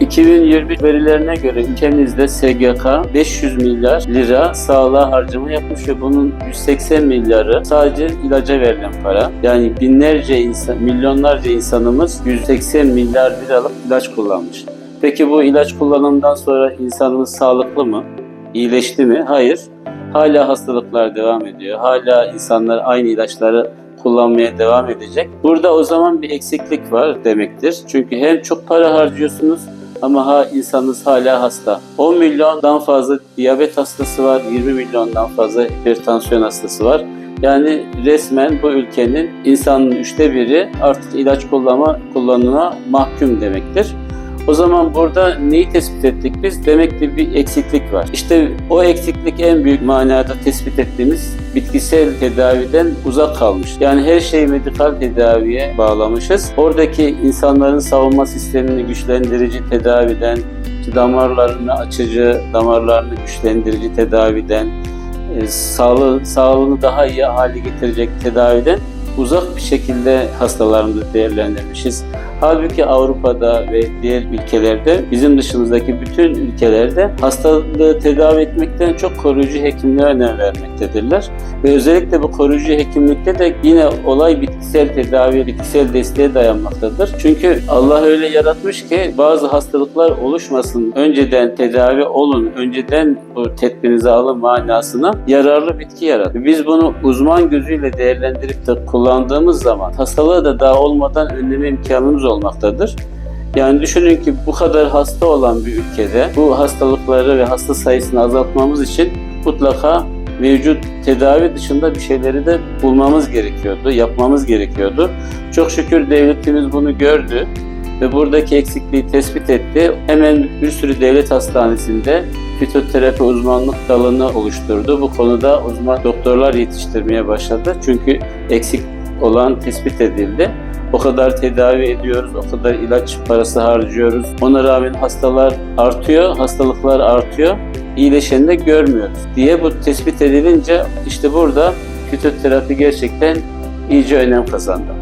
2020 verilerine göre ülkemizde SGK 500 milyar lira sağlığa harcama yapmış ve bunun 180 milyarı sadece ilaca verilen para. Yani binlerce insan, milyonlarca insanımız 180 milyar liralık ilaç kullanmış. Peki bu ilaç kullanımından sonra insanımız sağlıklı mı? İyileşti mi? Hayır. Hala hastalıklar devam ediyor. Hala insanlar aynı ilaçları kullanmaya devam edecek. Burada o zaman bir eksiklik var demektir. Çünkü hem çok para harcıyorsunuz ama ha insanınız hala hasta. 10 milyondan fazla diyabet hastası var, 20 milyondan fazla hipertansiyon hastası var. Yani resmen bu ülkenin insanın üçte biri artık ilaç kullanma kullanıma mahkum demektir. O zaman burada neyi tespit ettik biz? Demek ki bir eksiklik var. İşte o eksiklik en büyük manada tespit ettiğimiz bitkisel tedaviden uzak kalmış. Yani her şeyi medikal tedaviye bağlamışız. Oradaki insanların savunma sistemini güçlendirici tedaviden, damarlarını açıcı, damarlarını güçlendirici tedaviden, e, sağlığı, sağlığını daha iyi hale getirecek tedaviden uzak bir şekilde hastalarımızı değerlendirmişiz. Halbuki Avrupa'da ve diğer ülkelerde, bizim dışımızdaki bütün ülkelerde hastalığı tedavi etmekten çok koruyucu hekimliğe önem vermektedirler. Ve özellikle bu koruyucu hekimlikte de yine olay bitkisel tedavi, bitkisel desteğe dayanmaktadır. Çünkü Allah öyle yaratmış ki bazı hastalıklar oluşmasın, önceden tedavi olun, önceden bu tedbirinizi alın manasına yararlı bitki yaratıyor. Biz bunu uzman gözüyle değerlendirip de kullandığımız zaman hastalığı da daha olmadan önleme imkanımız olmaktadır. Yani düşünün ki bu kadar hasta olan bir ülkede bu hastalıkları ve hasta sayısını azaltmamız için mutlaka mevcut tedavi dışında bir şeyleri de bulmamız gerekiyordu, yapmamız gerekiyordu. Çok şükür devletimiz bunu gördü ve buradaki eksikliği tespit etti. Hemen bir sürü devlet hastanesinde fitoterapi uzmanlık dalını oluşturdu. Bu konuda uzman doktorlar yetiştirmeye başladı. Çünkü eksik olan tespit edildi. O kadar tedavi ediyoruz, o kadar ilaç parası harcıyoruz. Ona rağmen hastalar artıyor, hastalıklar artıyor. İyileşeni de görmüyoruz diye bu tespit edilince işte burada fitoterapi gerçekten iyice önem kazandı.